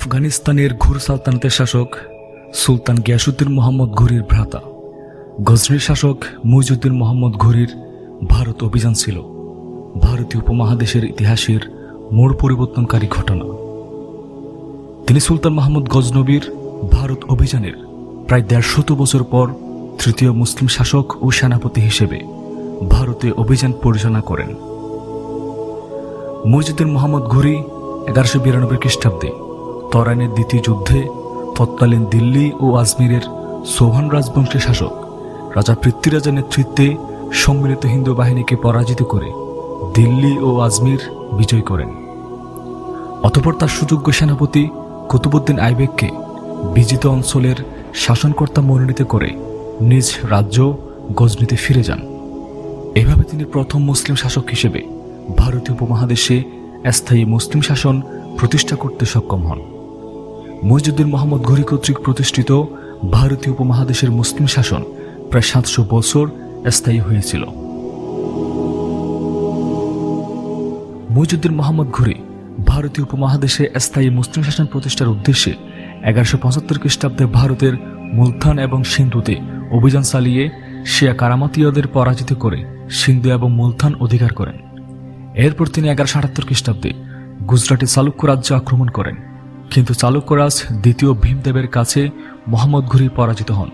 আফগানিস্তানের ঘুর সালতানাতের শাসক সুলতান গিয়াসুদ্দিন মোহাম্মদ ঘুরির ভ্রাতা। গজনির শাসক মুইজুদ্দিন মোহাম্মদ ঘুরির ভারত অভিযান ছিল। ভারতীয় উপমহাদেশের ইতিহাসের মোড় পরিবর্তনকারী ঘটনা। তিনি সুলতান মাহমুদ গজনবীর ভারত অভিযানের প্রায় দেড়শত বছর পর তৃতীয় মুসলিম শাসক ও সেনাপতি হিসেবে ভারতে অভিযান পরিচালনা করেন। মইজুদ্দিন মোহাম্মদ ঘুরি এগারোশো বিরানব্বই খ্রিস্টাব্দে তরাইনের দ্বিতীয় যুদ্ধে তৎকালীন দিল্লি ও আজমিরের সোহান রাজবংশের শাসক, রাজা পৃথ্বীরাজের নেতৃত্বে সম্মিলিত হিন্দু বাহিনীকে পরাজিত করে দিল্লি ও আজমির বিজয় করেন। অতপর তার সুযোগ্য সেনাপতি কুতুবুদ্দিন আইবেককে বিজিত অঞ্চলের শাসনকর্তা মনোনীত করে নিজ রাজ্য গজনিতে ফিরে যান। এভাবে তিনি প্রথম মুসলিম শাসক হিসেবে ভারতীয় উপমহাদেশে স্থায়ী মুসলিম শাসন প্রতিষ্ঠা করতে সক্ষম হন। মইজুদ্দিন মোহাম্মদ ঘড়ি কর্তৃক প্রতিষ্ঠিত ভারতীয় উপমহাদেশের মুসলিম শাসন প্রায় সাতশো বছর স্থায়ী হয়েছিল। মইজুদ্দিন মোহাম্মদ ঘুরি ভারতীয় উপমহাদেশে স্থায়ী মুসলিম শাসন প্রতিষ্ঠার উদ্দেশ্যে এগারোশো পঁচাত্তর খ্রিস্টাব্দে ভারতের মুলতান এবং সিন্ধুতে অভিযান চালিয়ে শিয়া কারামাতীয়দের পরাজিত করে সিন্ধু এবং মুলতান অধিকার করেন। এরপর তিনি এগারোশো আটাত্তর খ্রিস্টাব্দে গুজরাটে চালুক্য রাজ্য আক্রমণ করেন। কিন্তু চালুক্যরাজ দ্বিতীয় ভীমদেবের কাছে মোহাম্মদ ঘুরি পরাজিত হন।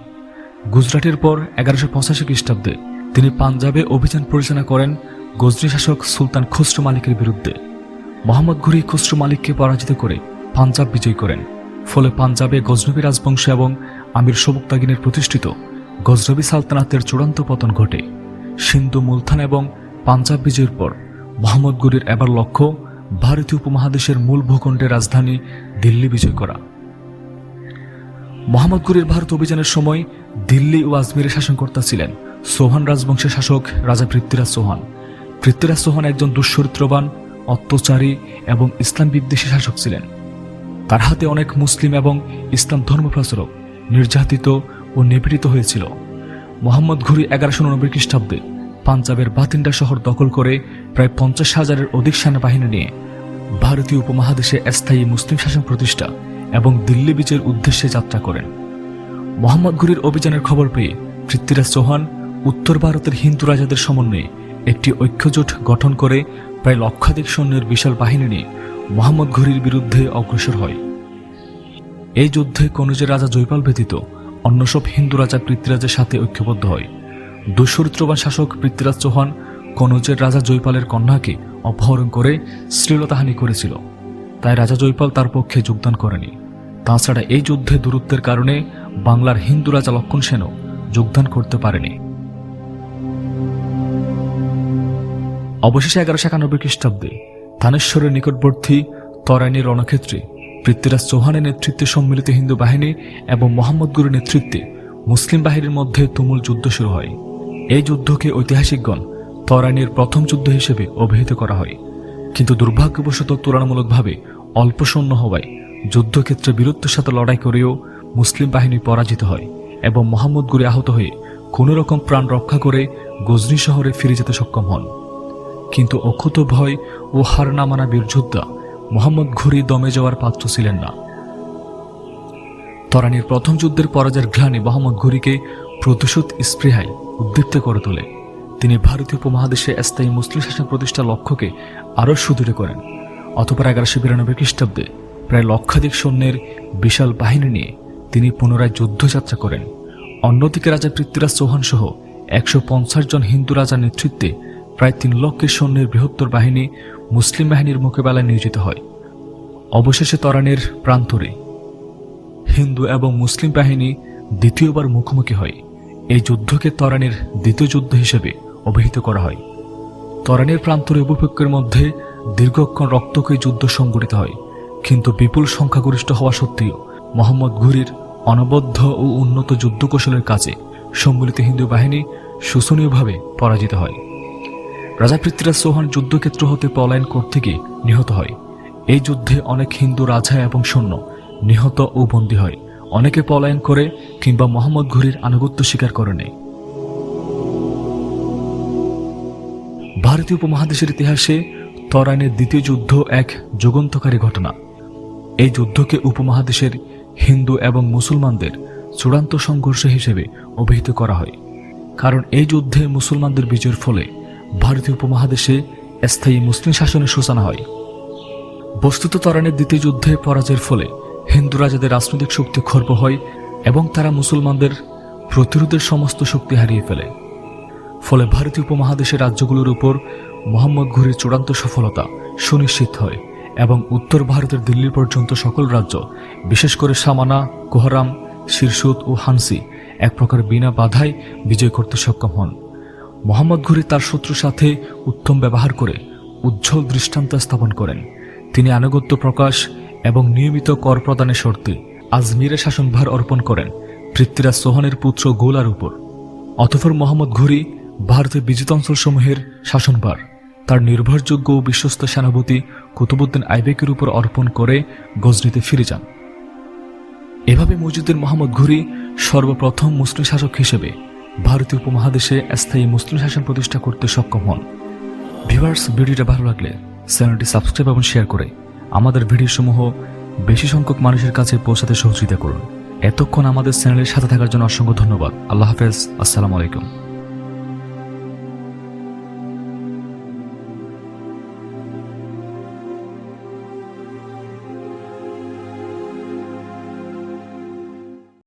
গুজরাটের পর এগারোশো পঁচাশি খ্রিস্টাব্দে তিনি পাঞ্জাবে অভিযান পরিচালনা করেন গজনি শাসক সুলতান খুসরু মালিকের বিরুদ্ধে। মোহাম্মদ ঘুরি খুসরু মালিককে পরাজিত করে পাঞ্জাব বিজয় করেন। ফলে পাঞ্জাবে গজনবী রাজবংশ এবং আমির সবুক্তাগিনের প্রতিষ্ঠিত গজনবী সালতানাতের চূড়ান্ত পতন ঘটে। সিন্ধু, মুলথান এবং পাঞ্জাব বিজয়ের পর মোহাম্মদ ঘুরির এবার লক্ষ্য ভারতীয় উপমহাদেশের মূল ভূখণ্ডের রাজধানী দিল্লি বিজয় করা। মোহাম্মদ ঘুরির ভারত অভিযানের সময় দিল্লি ও আজমিরের শাসনকর্তা ছিলেন সোহান রাজবংশের শাসক রাজা পৃথ্বীরাজ চৌহান। পৃথ্বীরাজ চৌহান একজন দুশ্চরিত্রবান অত্যাচারী এবং ইসলাম বিদ্বেষী শাসক ছিলেন। তার হাতে অনেক মুসলিম এবং ইসলাম ধর্ম প্রচারক নির্যাতিত ও নিপীড়িত হয়েছিল। মোহাম্মদ ঘুরি এগারোশো উননব্বই খ্রিস্টাব্দে পাঞ্জাবের বাতিন্ডা শহর দখল করে প্রায় পঞ্চাশ হাজারের অধিক সেনাবাহিনী নিয়ে ভারতীয় উপমহাদেশে স্থায়ী মুসলিম শাসন প্রতিষ্ঠা এবং দিল্লি বিজয়ের উদ্দেশ্যে যাত্রা করেন। মোহাম্মদ ঘুরির অভিযানের খবর পেয়ে পৃথ্বীরাজ চৌহান উত্তর ভারতের হিন্দু রাজাদের সমন্বয়ে একটি ঐক্যজোট গঠন করে প্রায় লক্ষাধিক সৈন্যের বিশাল বাহিনী নিয়ে মোহাম্মদ ঘুরির বিরুদ্ধে অগ্রসর হয়। এই যুদ্ধে কনুজের রাজা জয়পাল ব্যতীত অন্য সব হিন্দু রাজা পৃথ্বীরাজের সাথে ঐক্যবদ্ধ হয়। দুশ্চরিত্রবান শাসক পৃথ্বীরাজ চৌহান কনৌজের রাজা জয়পালের কন্যাকে অপহরণ করে শ্লীলতাহানি করেছিল। তাই রাজা জয়পাল তার পক্ষে যোগদান করেনি। তাছাড়া এই যুদ্ধে দূরত্বের কারণে বাংলার হিন্দু রাজা লক্ষণ সেনও যোগদান করতে পারেনি। অবশেষে এগারোশো একানব্বই খ্রিস্টাব্দে থানেশ্বরের নিকটবর্তী তরাইনি রণক্ষেত্রে পৃথ্বীরাজ চৌহানের নেতৃত্বে সম্মিলিত হিন্দু বাহিনী এবং মোহাম্মদ গুরুর নেতৃত্বে মুসলিম বাহিনীর মধ্যে তুমুল যুদ্ধ শুরু হয়। এই যুদ্ধকে ঐতিহাসিকগণ তরাইনের প্রথম যুদ্ধ হিসেবে অভিহিত করা হয়। কিন্তু দুর্ভাগ্যবশত তুলনামূলকভাবে অল্প সৈন্য হওয়ায় যুদ্ধক্ষেত্রে বীরত্বের সাথে লড়াই করেও মুসলিম বাহিনী পরাজিত হয় এবং মোহাম্মদ গুরি আহত হয়ে কোনো রকম প্রাণ রক্ষা করে গজনি শহরে ফিরে যেতে সক্ষম হন। কিন্তু অক্ষত ভয় ও হার না মানা বীর যোদ্ধা মোহাম্মদ ঘুরি দমে যাওয়ার পাত্র ছিলেন না। তরানির প্রথম যুদ্ধের পরাজয়ের গ্লানি মোহাম্মদ ঘুরিকে প্রতিশোধ স্পৃহায় উদ্দীপ্ত করে তোলে। তিনি ভারতীয় উপমহাদেশে স্থায়ী মুসলিম শাসন প্রতিষ্ঠার লক্ষ্যকে আরও সুদৃঢ় করেন। অতপর এগারোশো বিরানব্বই খ্রিস্টাব্দে প্রায় লক্ষাধিক সৈন্যের বিশাল বাহিনী নিয়ে তিনি পুনরায় যুদ্ধযাত্রা করেন। অন্যদিকে রাজা পৃথ্বীরাজ চৌহান সহ একশো পঞ্চাশ জন হিন্দু রাজার নেতৃত্বে প্রায় তিন লক্ষের সৈন্যের বৃহত্তর বাহিনী মুসলিম বাহিনীর মোকাবেলায় নিয়োজিত হয়। অবশেষে তরানের প্রান্তরে হিন্দু এবং মুসলিম বাহিনী দ্বিতীয়বার মুখোমুখি হয়। এই যুদ্ধকে তরানের দ্বিতীয় যুদ্ধ হিসেবে অভিহিত করা হয়। তরানের প্রান্তরে উপপক্ষের মধ্যে দীর্ঘক্ষণ রক্তক্ষয়ী যুদ্ধ সংঘটিত হয়, কিন্তু বিপুল সংখ্যাগরিষ্ঠ হওয়া সত্ত্বেও মোহাম্মদ ঘুরির অনবদ্য ও উন্নত যুদ্ধকৌশলের কাজে সম্মিলিত হিন্দু বাহিনী শোষণীয়ভাবে পরাজিত হয়। রাজা পৃথ্বীরাজ চৌহান যুদ্ধক্ষেত্র হতে পলায়ন করতে গিয়ে নিহত হয়। এই যুদ্ধে অনেক হিন্দু রাজা এবং সৈন্য নিহত ও বন্দী হয়। অনেকে পলায়ন করে কিংবা মোহাম্মদ ঘুরির আনুগত্য স্বীকার করে নেয়। ভারতীয় উপমহাদেশের ইতিহাসে তরাইনের দ্বিতীয় যুদ্ধ এক যুগন্তকারী ঘটনা। এই যুদ্ধকে উপমহাদেশের হিন্দু এবং মুসলমানদের চূড়ান্ত সংঘর্ষ হিসেবে অভিহিত করা হয়। কারণ এই যুদ্ধে মুসলমানদের বিজয়ের ফলে ভারতীয় উপমহাদেশে স্থায়ী মুসলিম শাসনের সূচনা হয়। বস্তুত তরানের দ্বিতীয় যুদ্ধে পরাজয়ের ফলে হিন্দু রাজাদের রাজনৈতিক শক্তি খর্ব হয় এবং তারা মুসলমানদের প্রতিরোধের সমস্ত শক্তি হারিয়ে ফেলে। ফলে ভারতীয় উপমহাদেশের রাজ্যগুলোর উপর মোহাম্মদ ঘুরির চূড়ান্ত সফলতা সুনিশ্চিত হয় এবং উত্তর ভারতের দিল্লি পর্যন্ত সকল রাজ্য, বিশেষ করে সামানা, কোহরাম শিরসুদ ও হানসি, এক প্রকার বিনা বাধায় বিজয় করতে সক্ষম হন। মোহাম্মদ ঘুরি তার শত্রুর সাথে উত্তম ব্যবহার করে উজ্জ্বল দৃষ্টান্ত স্থাপন করেন। তিনি আনুগত্য প্রকাশ এবং নিয়মিত কর প্রদানের শর্তে আজমিরে শাসনভার অর্পণ করেন পৃথ্বীরাজ সোহানের পুত্র গোলার উপর। অতঃপর মোহাম্মদ ঘুরি ভারতের বিজিত অঞ্চলসমূহের শাসনভার তার নির্ভরযোগ্য ও বিশ্বস্ত সেনাপতি কুতুবুদ্দিন আইবেকের উপর অর্পণ করে গজনিতে ফিরে যান। এভাবে মসজিদের মোহাম্মদ ঘুরি সর্বপ্রথম মুসলিম শাসক হিসেবে ভারতীয় উপমহাদেশে স্থায়ী মুসলিম শাসন প্রতিষ্ঠা করতে সক্ষম হন। ভিউয়ার্স, ভিডিওটা ভালো লাগলে চ্যানেলটি সাবস্ক্রাইব এবং শেয়ার করে আমাদের ভিডিওসমূহ বেশি সংখ্যক মানুষের কাছে পৌঁছাতে সহযোগিতা করুন। এতক্ষণ আমাদের চ্যানেলের সাথে থাকার জন্য অসংখ্য ধন্যবাদ। আল্লাহ হাফেজ। আসসালামু আলাইকুম।